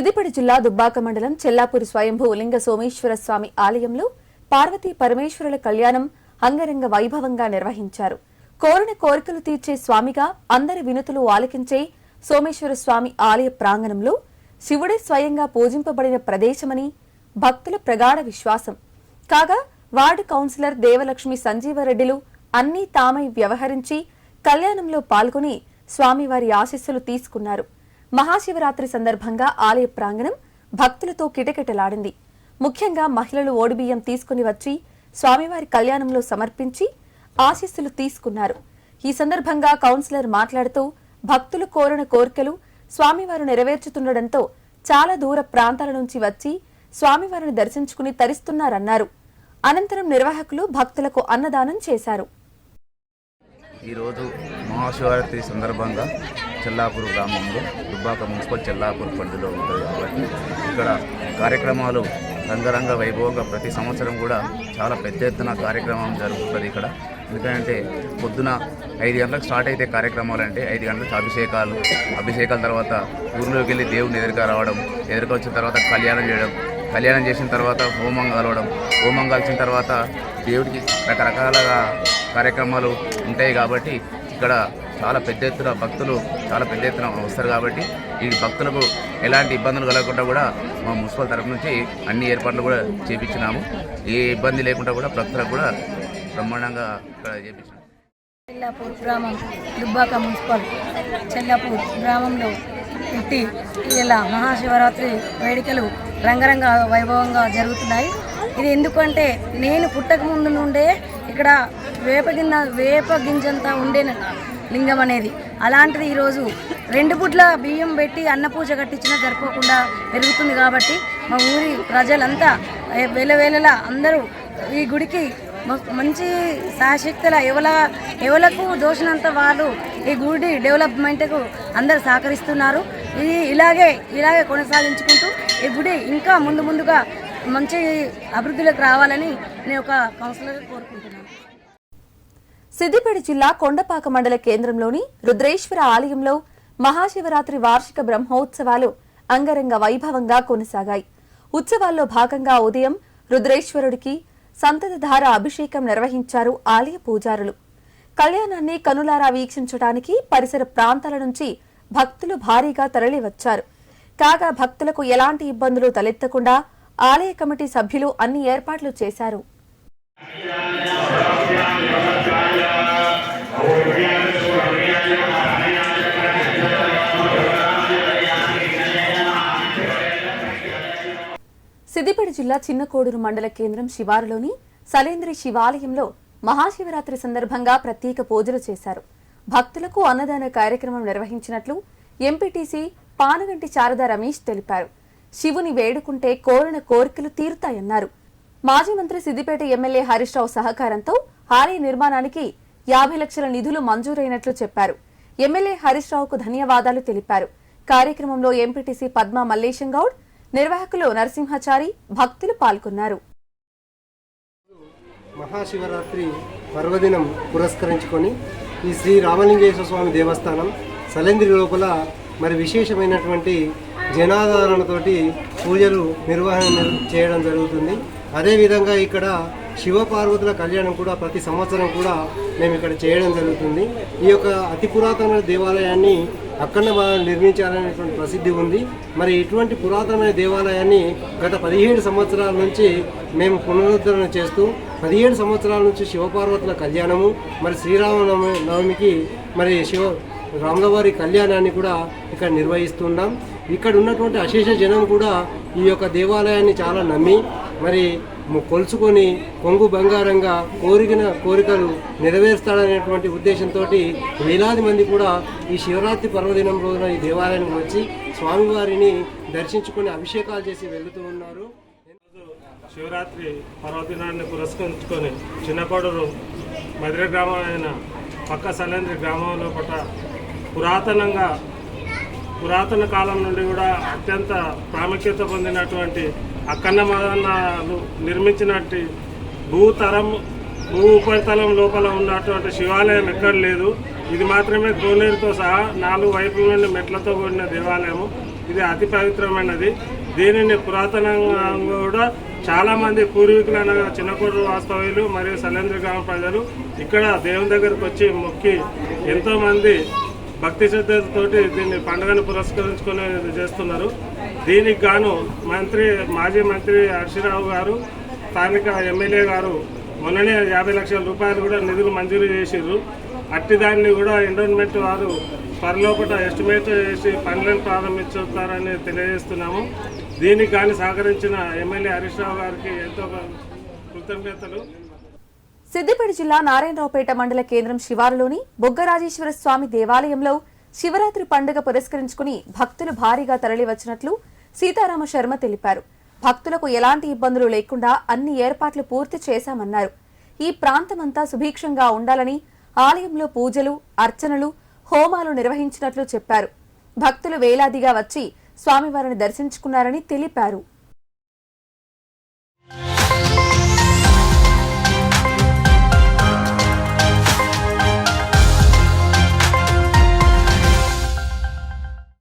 సిద్దిపేట జిల్లా దుబ్బాక మండలం చెల్లాపూరి స్వయంభూ లింగ సోమేశ్వర స్వామి ఆలయంలో పార్వతీ పరమేశ్వరుల కళ్యాణం అంగరంగ వైభవంగా నిర్వహించారు. కోరిన కోరికలు తీర్చే స్వామిగా అందరి వినుతులు ఆలకించే సోమేశ్వర స్వామి ఆలయ ప్రాంగణంలో శివుడే స్వయంగా పూజింపబడిన ప్రదేశమని భక్తుల ప్రగాఢ విశ్వాసం. కాగా వార్డు కౌన్సిలర్ దేవలక్ష్మి సంజీవరెడ్డిలు అన్నీ తామై వ్యవహరించి కళ్యాణంలో పాల్గొని స్వామివారి ఆశీస్సులు తీసుకున్నారు. మహాశివరాత్రి సందర్భంగా ఆలయ ప్రాంగణం భక్తులతో కిటకిటలాడింది. ముఖ్యంగా మహిళలు ఓడిబియ్యం తీసుకుని వచ్చి స్వామివారి కళ్యాణంలో సమర్పించి ఆశీస్సులు తీసుకున్నారు. ఈ సందర్భంగా కౌన్సిలర్ మాట్లాడుతూ భక్తులు కోరిన కోరికలు స్వామివారు నెరవేర్చుతుండటంతో చాలా దూర ప్రాంతాల నుంచి వచ్చి స్వామివారిని దర్శించుకుని తరిస్తున్నారన్నారు. అనంతరం నిర్వాహకులు భక్తులకు అన్నదానం చేశారు. ఈరోజు మహాశివరాత్రి సందర్భంగా చెల్లాపూర్ గ్రామంలో దుబ్బాక మున్సిపల్ చెల్లాపూర్ పండులో ఉంటుంది కాబట్టి ఇక్కడ కార్యక్రమాలు రంగరంగ వైభవంగా ప్రతి సంవత్సరం కూడా చాలా పెద్ద ఎత్తున కార్యక్రమం జరుగుతుంది ఇక్కడ. ఎందుకంటే పొద్దున ఐదు గంటలకు స్టార్ట్ అయితే కార్యక్రమాలు అంటే ఐదు గంటలకు అభిషేకాలు అభిషేకాల తర్వాత ఊర్లోకి వెళ్ళి దేవుని ఎదురుగా రావడం ఎదురుగా వచ్చిన తర్వాత కళ్యాణం చేయడం కళ్యాణం చేసిన తర్వాత హోమం కలవడం హోమం కలిసిన తర్వాత దేవుడికి రకరకాల కార్యక్రమాలు ఉంటాయి కాబట్టి ఇక్కడ చాలా పెద్ద ఎత్తున భక్తులు చాలా పెద్ద ఎత్తున వస్తారు కాబట్టి ఈ భక్తులకు ఎలాంటి ఇబ్బందులు కలగకుండా కూడా మా మున్సిపల్ తరఫు నుంచి అన్ని ఏర్పాట్లు కూడా చేపించినాము. ఏ ఇబ్బంది లేకుండా కూడా భక్తులకు కూడా బ్రహ్మాండంగా ఇక్కడ చేపించినాము చెల్లాపూర్ గ్రామం దుబ్బాక మున్సిపల్ చెల్లాపూర్ గ్రామంలో పుట్టి ఇలా మహాశివరాత్రి వేడుకలు రంగరంగ వైభవంగా జరుగుతున్నాయి. ఇది ఎందుకంటే నేను పుట్టక ముందు నుండే ఇక్కడ వేప గిన్నె వేప గింజంతా ఉండే లింగం అనేది. అలాంటిది ఈరోజు రెండు పుట్ల బియ్యం పెట్టి అన్నపూజ కట్టించినా జరుపుకోకుండా పెరుగుతుంది కాబట్టి మా ఊరి ప్రజలంతా వేలవేలలా అందరూ ఈ గుడికి మంచి సాశక్తుల ఎవల ఎవలకు దోషినంత వాళ్ళు ఈ గుడి డెవలప్మెంట్కు అందరు సహకరిస్తున్నారు. ఇది ఇలాగే ఇలాగే కొనసాగించుకుంటూ ఈ గుడి ఇంకా ముందు ముందుగా మంచి అభివృద్ధిలోకి రావాలని నేను ఒక కౌన్సిలర్ కోరుకుంటున్నాను. సిద్దిపేట జిల్లా కొండపాక మండల కేంద్రంలోని రుద్రేశ్వర ఆలయంలో మహాశివరాత్రి వార్షిక బ్రహ్మోత్సవాలు అంగరంగ వైభవంగా కొనసాగాయి. ఉత్సవాల్లో భాగంగా ఉదయం రుద్రేశ్వరుడికి సంతతధార అభిషేకం నిర్వహించారు ఆలయ పూజారులు. కళ్యాణాన్ని కనులారా వీక్షించడానికి పరిసర ప్రాంతాల నుంచి భక్తులు భారీగా తరలివచ్చారు. కాగా భక్తులకు ఎలాంటి ఇబ్బందులు తలెత్తకుండా ఆలయ కమిటీ సభ్యులు అన్ని ఏర్పాట్లు చేశారు. సిద్దిపేట జిల్లా చిన్నకోడూరు మండల కేంద్రం శివారులోని సలేంద్రి శివాలయంలో మహాశివరాత్రి సందర్భంగా ప్రత్యేక పూజలు చేశారు. భక్తులకు అన్నదాన కార్యక్రమం నిర్వహించినట్లు ఎంపీటీసీ పానగంటి శారదా రమేష్ తెలిపారు. శివుని వేడుకుంటే కోరిన కోరికలు తీరుతాయన్నారు. మాజీ మంత్రి సిద్దిపేట ఎమ్మెల్యే హరీష్ రావు సహకారంతో ఆలయ నిర్మాణానికి యాభై లక్షల నిధులు మంజూరైనట్లు చెప్పారు. ఎమ్మెల్యే హరీష్ రావుకు ధన్యవాదాలు తెలిపారు. కార్యక్రమంలో ఎంపీటీసీ పద్మ మల్లేశం గౌడ్ నిర్వాహకులు నరసింహాచారి భక్తులు పాల్గొన్నారు. మహాశివరాత్రి పర్వదినం పురస్కరించుకొని ఈ శ్రీ రామలింగేశ్వర స్వామి దేవస్థానం సలెంద్రి లోపల మరి విశేషమైనటువంటి జనాదరణతోటి పూజలు నిర్వహణ చేయడం జరుగుతుంది. అదేవిధంగా ఇక్కడ శివపార్వతుల కళ్యాణం కూడా ప్రతి సంవత్సరం కూడా మేము ఇక్కడ చేయడం జరుగుతుంది. ఈ యొక్క అతి పురాతనమైన దేవాలయాన్ని అక్కడ నిర్మించాలనేటువంటి ప్రసిద్ధి ఉంది. మరి ఇటువంటి పురాతనమైన దేవాలయాన్ని గత పదిహేడు సంవత్సరాల నుంచి మేము పునరుద్ధరణ చేస్తూ పదిహేడు సంవత్సరాల నుంచి శివపార్వతుల కళ్యాణము మరి శ్రీరామనవమి నవమికి మరి శివ రాములవారి కళ్యాణాన్ని కూడా ఇక్కడ నిర్వహిస్తున్నాం ఇక్కడ ఉన్నటువంటి అశేష జనం కూడా ఈ యొక్క దేవాలయాన్ని చాలా నమ్మి మరి కొలుచుకొని కొంగు బంగారంగా కోరికిన కోరికలు నెరవేరుస్తాడనేటువంటి ఉద్దేశంతో వేలాది మంది కూడా ఈ శివరాత్రి పర్వదినం రోజున ఈ దేవాలయానికి వచ్చి స్వామివారిని దర్శించుకొని అభిషేకాలు చేసి వెళుతూ ఉన్నారు. శివరాత్రి పర్వదినాన్ని పురస్కరించుకొని చిన్నకోడూరు మధుర గ్రామం అయిన పక్క సలేంద్రి గ్రామంలో పట పురాతనంగా పురాతన కాలం నుండి కూడా అత్యంత ప్రాముఖ్యత పొందినటువంటి అక్కన్న మదనాలు నిర్మించినట్టు భూతరం భూ ఉపరితలం లోపల ఉన్నటువంటి శివాలయం ఎక్కడ లేదు. ఇది మాత్రమే కోనేరుతో సహా నాలుగు వైపుల నుండి మెట్లతో కూడిన దేవాలయము. ఇది అతి పవిత్రమైనది. దీనిని పురాతనంగా కూడా చాలామంది పూర్వీకులు అనగా చిన్నకోడు వాస్తవ్యులు మరియు సలేంద్ర గ్రామ ప్రజలు ఇక్కడ దేవుని దగ్గరకు వచ్చి మొక్కి ఎంతోమంది భక్తి శ్రద్ధతోటి దీన్ని పండుగను పురస్కరించుకొని చేస్తున్నారు. దీనికి గాను మంత్రి మాజీ మంత్రి హర్షిరావు గారు స్థానిక ఎమ్మెల్యే గారు మొన్ననే యాభై లక్షల రూపాయలు కూడా నిధులు మంజూరు చేసిర్రు. అట్టి దాన్ని కూడా ఎండోన్మెంట్ వారు త్వరలోపట ఎస్టిమేట్ చేసి పనులను ప్రారంభించుతారని తెలియజేస్తున్నాము. దీనికి కానీ సహకరించిన ఎమ్మెల్యే హరీష్ రావు గారికి ఎంతో కృతజ్ఞతలు. సిద్దిపేట జిల్లా నారాయణరావుపేట మండల కేంద్రం శివారులోని బొగ్గరాజేశ్వర స్వామి దేవాలయంలో శివరాత్రి పండుగ పురస్కరించుకుని భక్తులు భారీగా తరలివచ్చినట్లు సీతారామ శర్మ తెలిపారు. భక్తులకు ఎలాంటి ఇబ్బందులు లేకుండా అన్ని ఏర్పాట్లు పూర్తి చేశామన్నారు. ఈ ప్రాంతమంతా సుభిక్షంగా ఉండాలని ఆలయంలో పూజలు అర్చనలు హోమాలు నిర్వహించినట్లు చెప్పారు. భక్తులు వేలాదిగా వచ్చి స్వామివారిని దర్శించుకున్నారని తెలిపారు.